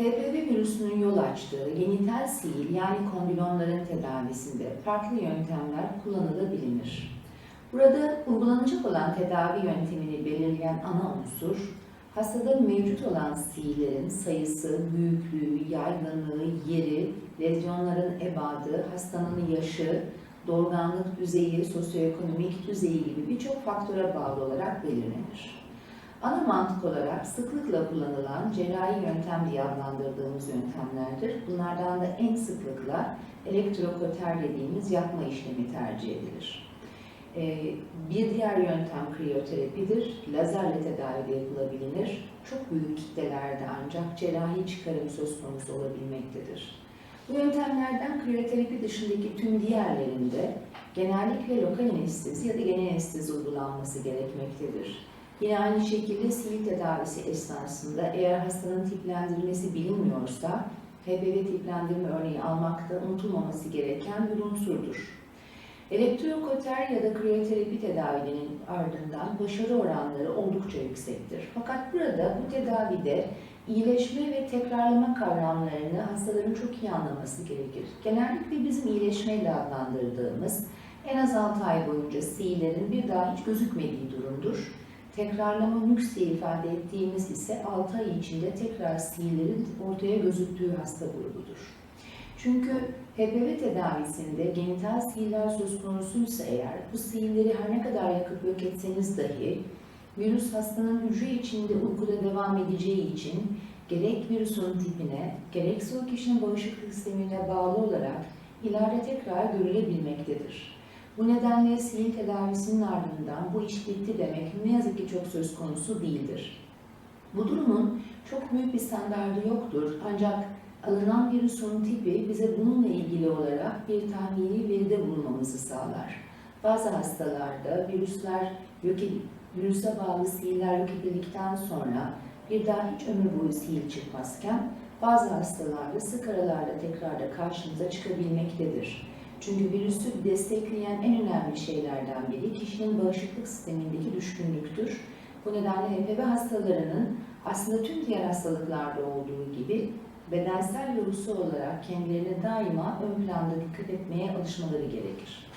HPV virüsünün yol açtığı genital sil yani kondilomların tedavisinde farklı yöntemler kullanılabilir. Burada uygulanacak olan tedavi yöntemini belirleyen ana unsur, hastada mevcut olan sillerin sayısı, büyüklüğü, yaygınlığı, yeri, lezyonların ebadı, hastanın yaşı, doğurganlık düzeyi, sosyoekonomik düzeyi gibi birçok faktöre bağlı olarak belirlenir. Ana mantık olarak sıklıkla kullanılan cerrahi yöntem diye adlandırdığımız yöntemlerdir. Bunlardan da en sıklıkla elektrokoter dediğimiz yapma işlemi tercih edilir. Ee, Bir diğer yöntem kriyoterapidir. Lazerle tedavi de yapılabilir. Çok büyük kitlelerde ancak cerrahi çıkarım söz konusu olabilmektedir. Bu yöntemlerden kriyoterapi dışındaki tüm diğerlerinde genellikle lokal anestezi ya da genel anestezi uygulanması gerekmektedir. Yine aynı şekilde sivil tedavisi esnasında eğer hastanın tiplendirilmesi bilinmiyorsa HPV tiplendirme örneği almakta unutulmaması gereken bir unsurdur. Elektrokoter ya da kriyoterapi tedavilerinin ardından başarı oranları oldukça yüksektir. Fakat burada bu tedavide iyileşme ve tekrarlama kavramlarını hastaların çok iyi anlaması gerekir. Genellikle bizim iyileşmeyle adlandırdığımız en az 6 ay boyunca siillerin bir daha hiç gözükmediği durumdur. Tekrarlama nüks diye ifade ettiğimiz ise 6 ay içinde tekrar siillerin ortaya gözüktüğü hasta grubudur. Çünkü HPV tedavisinde genital sihirler söz konusuysa eğer bu sihirleri her ne kadar yakıp yok etseniz dahi virüs hastanın hücre içinde uykuda devam edeceği için gerek virüsün tipine gerekse o kişinin bağışıklık sistemine bağlı olarak ileride tekrar görülebilmektedir. Bu nedenle sihir tedavisinin ardından bu iş bitti demek ne yazık ki çok söz konusu değildir. Bu durumun çok büyük bir standardı yoktur ancak alınan virüsün tipi bize bununla ilgili olarak bir tahmini veride bulunmamızı sağlar. Bazı hastalarda virüsler yok virüse bağlı sihirler yok edildikten sonra bir daha hiç ömür boyu sihir çıkmazken bazı hastalarda sık aralarla tekrar da karşımıza çıkabilmektedir. Çünkü virüsü destekleyen en önemli şeylerden biri kişinin bağışıklık sistemindeki düşkünlüktür. Bu nedenle HPV hastalarının aslında tüm diğer hastalıklarda olduğu gibi bedensel virüsü olarak kendilerini daima ön planda dikkat etmeye alışmaları gerekir.